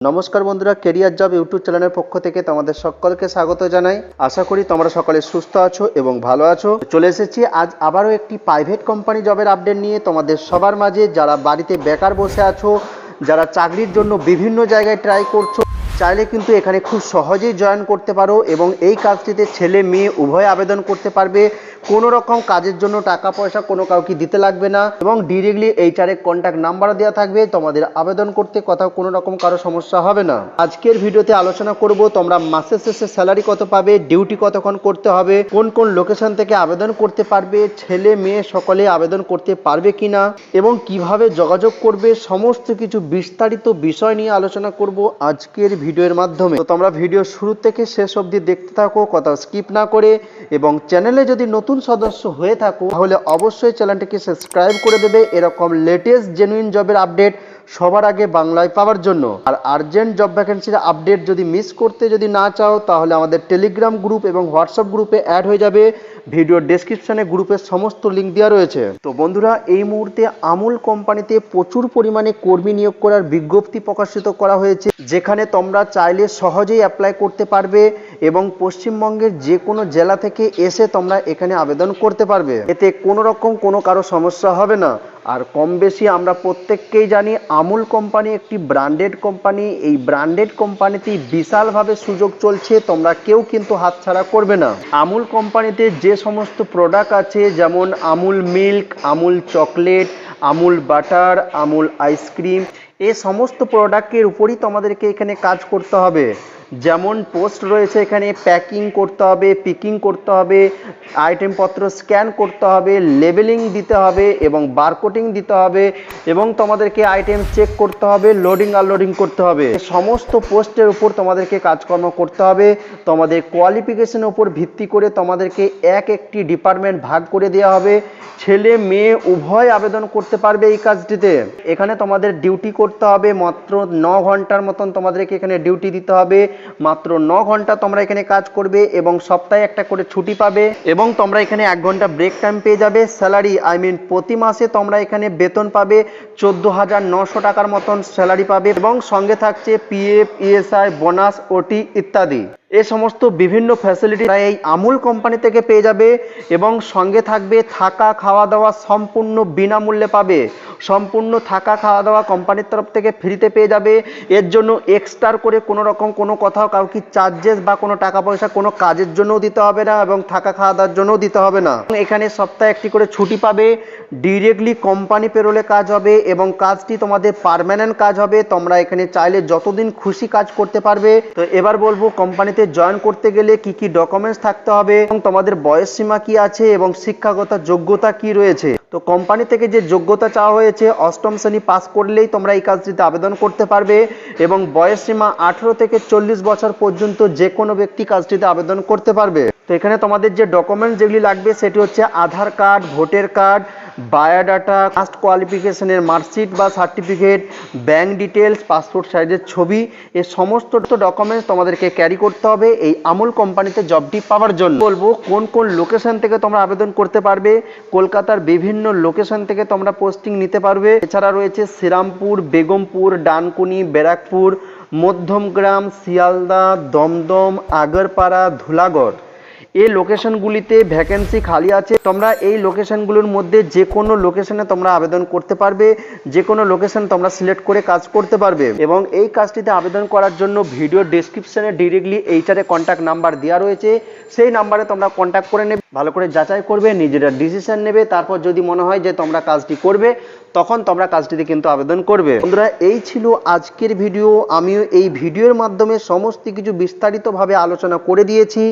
নমস্কার বন্ধুরা career job YouTube চ্যানেলের পক্ষ থেকে তোমাদের সকলকে স্বাগত জানাই। আশা করি তোমরা সকলে সুস্থ আছো এবং ভালো আছো। চলে এসেছি আজ আবারও একটি প্রাইভেট কোম্পানি জবের আপডেট নিয়ে। তোমাদের সবার মাঝে যারা বাড়িতে বেকার বসে আছো, যারা চাকরির জন্য বিভিন্ন জায়গায় ট্রাই করছ চাইলে কিন্তু এখানে খুব সহজেই জয়েন করতে পারো এবং এই কাজটিতে ছেলে, মেয়ে উভয় আবেদন করতে পারবে। কোনো রকম কাজের জন্য টাকা, পয়সা কোনো কাউকে দিতে লাগবে না এবং ডিরেক্টলি এইচআর এর কন্ট্যাক্ট নাম্বার দেওয়া থাকবে। তোমাদের আবেদন করতে কোথাও কোনো রকম কারও সমস্যা হবে না। আজকের ভিডিওতে আলোচনা করব তোমরা মাসের শেষে স্যালারি কত পাবে ডিউটি কতক্ষণ করতে হবে, কোন কোন লোকেশন থেকে আবেদন করতে পারবে, ছেলে, মেয়ে সকলে আবেদন করতে পারবে কিনা এবং কীভাবে যোগাযোগ করবে, সমস্ত কিছু বিস্তারিত বিষয় নিয়ে আলোচনা করব আজকের ভিডিওর মাধ্যমে। তো তোমরা ভিডিও শুরু থেকে শেষ অবধি দেখতে থাকো, কথা স্কিপ না করে, এবং চ্যানেলে যদি নতুন সদস্য হয়ে থাকো, তাহলে অবশ্যই চ্যানেলটিকে সাবস্ক্রাইব করে দেবে। এরকম লেটেস্ট জেনুইন জবের আপডেট সবার আগে বাংলায় পাওয়ার জন্য। আর আর্জেন্ট জব ভ্যাকেন্সির আপডেট যদি মিস করতে যদি না চাও, তাহলে আমাদের টেলিগ্রাম গ্রুপ এবং হোয়াটসঅ্যাপ গ্রুপে অ্যাড হয়ে যাবে। ভিডিও ডেসক্রিপশনে গ্রুপের সমস্ত লিঙ্ক দেওয়া রয়েছে। তো বন্ধুরা, এই মুহূর্তে আমুল কোম্পানিতে প্রচুর পরিমাণে কর্মী নিয়োগ করার বিজ্ঞপ্তি প্রকাশিত করা হয়েছে, যেখানে তোমরা চাইলে সহজেই অ্যাপ্লাই করতে পারবে। এবং পশ্চিমবঙ্গের যে কোনো জেলা থেকে এসে তোমরা এখানে আবেদন করতে পারবে। এতে কোনো রকম কোনো কারও সমস্যা হবে না। আর কম বেশি আমরা প্রত্যেককেই জানি, আমুল কোম্পানি একটি ব্র্যান্ডেড কোম্পানি। এই ব্র্যান্ডেড কোম্পানিতেই বিশালভাবে সুযোগ চলছে, তোমরা কেউ কিন্তু হাতছাড়া করবে না। আমুল কোম্পানিতে যে সমস্ত প্রোডাক্ট আছে, যেমন Amul milk Amul chocolate Amul butter Amul ice cream এই সমস্ত প্রোডাক্টের উপরই তোমাদেরকে এখানে কাজ করতে হবে। যেমন পোস্ট রয়েছে এখানে প্যাকিং করতে হবে পিকিং করতে হবে আইটেমপত্র স্ক্যান করতে হবে লেবেলিং দিতে হবে এবং বারকোডিং দিতে হবে এবং তোমাদেরকে আইটেম চেক করতে হবে লোডিং আনলোডিং করতে হবে। সমস্ত পোস্টের উপর তোমাদেরকে কাজকর্ম করতে হবে। তোমাদের কোয়ালিফিকেশনের উপর ভিত্তি করে তোমাদেরকে এক একটি ডিপার্টমেন্ট ভাগ করে দেওয়া হবে। ছেলে, মেয়ে, উভয় আবেদন করতে পারবে এই কাজটিতে। এখানে তোমাদের ডিউটি করতে হবে, মাত্র ন ঘণ্টার মতন তোমাদেরকে এখানে ডিউটি দিতে হবে। মাত্র ন ঘণ্টা তোমরা এখানে কাজ করবে এবং সপ্তাহে একটা করে ছুটি পাবে এবং তোমরা এখানে এক ঘণ্টা ব্রেক টাইম পেয়ে যাবে। স্যালারি আই মিন প্রতি মাসে তোমরা এখানে বেতন পাবে চোদ্দ হাজার নশো টাকার মতন স্যালারি পাবে এবং সঙ্গে থাকছে পিএফ ইএসআই বোনাস ওটি ইত্যাদি। এ সমস্ত বিভিন্ন ফ্যাসিলিটি এই আমুল কোম্পানি থেকে পেয়ে যাবে এবং সঙ্গে থাকবে থাকা, খাওয়া দাওয়া সম্পূর্ণ বিনামূল্যে পাবে। সম্পূর্ণ থাকা খাওয়া দাওয়া কোম্পানির তরফ থেকে ফ্রিতে পেয়ে যাবে। এর জন্য এক্সট্রার করে কোনো রকম কোনো কোথাও কাউকে চার্জেস বা কোনো টাকা পয়সা কোনো কাজের জন্যও দিতে হবে না এবং থাকা খাওয়া দাওয়ার জন্যও দিতে হবে না। এখানে সপ্তাহে একটি করে ছুটি পাবে। ডিরেক্টলি কোম্পানি পেরোলে কাজ হবে এবং কাজটি তোমাদের পার্মানেন্ট কাজ হবে। তোমরা এখানে চাইলে যতদিন খুশি কাজ করতে পারবে। তো এবার বলব কোম্পানিতে জয়েন করতে গেলে কি কি ডকুমেন্টস থাকতে হবে এবং তোমাদের বয়স সীমা কি আছে এবং শিক্ষাগত যোগ্যতা কি রয়েছে? তো কোম্পানি থেকে যে যোগ্যতা চাওয়া হয়েছে, অষ্টম শ্রেণি পাস করলেই তোমরা এই কাজটিতে আবেদন করতে পারবে এবং বয়স সীমা আঠেরো থেকে চল্লিশ বছর পর্যন্ত যে কোনো ব্যক্তি কাজটিতে আবেদন করতে পারবে। তো এখানে তোমাদের যে ডকুমেন্টস যেগুলি লাগবে, সেটি হচ্ছে Aadhaar card, voter card biodata caste কোয়ালিফিকেশনের marksheet বা সার্টিফিকেট ব্যাঙ্ক ডিটেলস পাসপোর্ট সাইজের ছবি, এ সমস্ত ডকুমেন্টস তোমাদেরকে ক্যারি করতে হবে এই আমুল কোম্পানিতে জবটি পাওয়ার জন্য। বলব কোন কোন লোকেশন থেকে তোমরা আবেদন করতে পারবে, কলকাতার বিভিন্ন লোকেশন থেকে তোমরা পোস্টিং নিতে পারবে। এছাড়া রয়েছে শ্রীরামপুর, বেগমপুর, ডানকুনি, ব্যারাকপুর, মধ্যমগ্রাম, শিয়ালদা, দমদম, আগরপাড়া, ধুলাগড়। এই লোকেশনগুলিতে ভ্যাকেন্সি খালি আছে। তোমরা এই লোকেশনগুলোর মধ্যে যে কোনো লোকেশনে তোমরা আবেদন করতে পারবে যে কোনো লোকেশন তোমরা সিলেক্ট করে কাজ করতে পারবে। এবং এই কাজটিতে আবেদন করার জন্য ভিডিও ডেসক্রিপশনে ডিরেক্টলি এইচারে কন্ট্যাক্ট নাম্বার দেওয়া রয়েছে। সেই নাম্বারে তোমরা কন্ট্যাক্ট করে নেবে, ভালো করে যাচাই করবে, নিজেরা ডিসিশন নেবে। তারপর যদি মনে হয় যে তোমরা কাজটি করবে তখন তোমরা কাজটিতে কিন্তু আবেদন করবে। বন্ধুরা, এই ছিল আজকের ভিডিও। আমিও এই ভিডিওর মাধ্যমে সমস্ত কিছু বিস্তারিতভাবে আলোচনা করে দিয়েছি।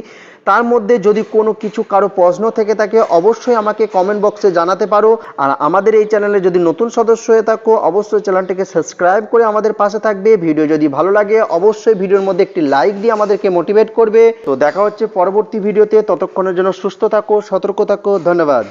তার মধ্যে যদি কোনো কিছু কারও প্রশ্ন থেকে থাকে, অবশ্যই আমাকে কমেন্ট বক্সে জানাতে পারো। আর আমাদের এই চ্যানেলে যদি নতুন সদস্য হয়ে থাকো, অবশ্যই চ্যানেলটিকে সাবস্ক্রাইব করে আমাদের পাশে থাকবে। ভিডিও যদি ভালো লাগে, অবশ্যই ভিডিওর মধ্যে একটি লাইক দিয়ে আমাদেরকে মোটিভেট করবে। তো দেখা হচ্ছে পরবর্তী ভিডিওতে। ততক্ষণের জন্য সুস্থ থাকো, সতর্ক থাকো। ধন্যবাদ।